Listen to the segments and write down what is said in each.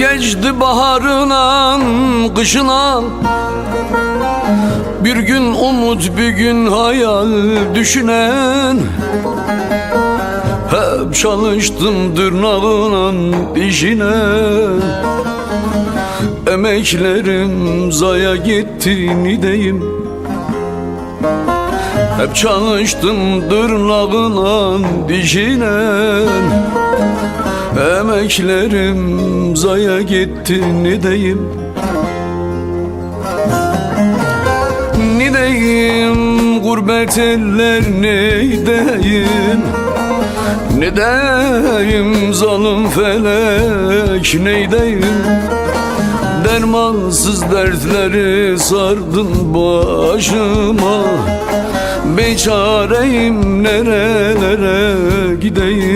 Geçti baharına, kışına Bir gün umut, bir gün hayal düşünen. Hep çalıştım tırnağına, dişine Emeklerim zaya gitti nideyim? Hep çalıştım tırnağına, dişine Emeklerim zaya gitti Ne diyeyim gurbet eller Ne diyeyim zalim felek ne diyeyim Dermansız dertleri sardın başıma. Beçareyim nerelere gideyim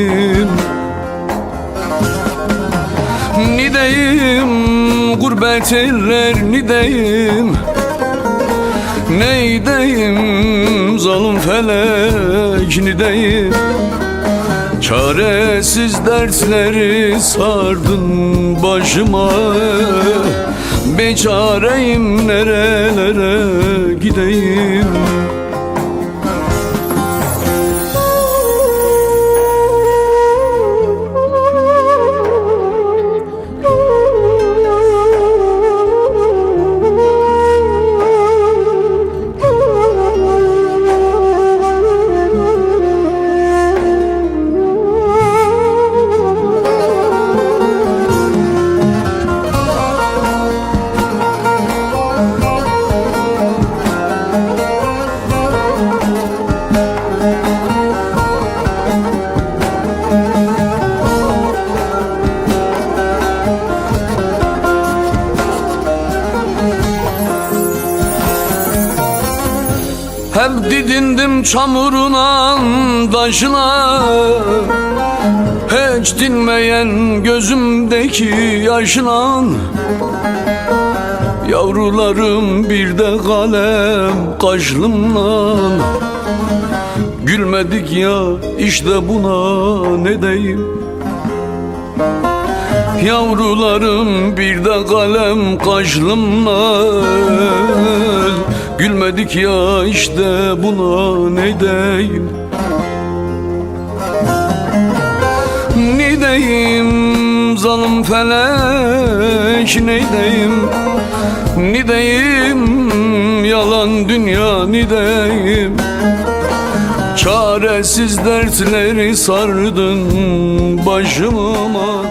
gurbet eller nideyim Neydeyim? Zalim felek nideyim Çaresiz dertleri sardın başıma. Beçareyim nerelere gideyim Hep didindim çamuruna, taşına Hiç dinmeyen gözümdeki yaşına. Yavrularım bir de kalem kaşlımla Gülmedik ya işte buna ne deyim Yavrularım bir de kalem kaşlımla. Gülmedik ya işte buna ne deyim Ne deyim zalim felek ne deyim Ne deyim yalan dünya ne deyim Çaresiz dertleri sardın başıma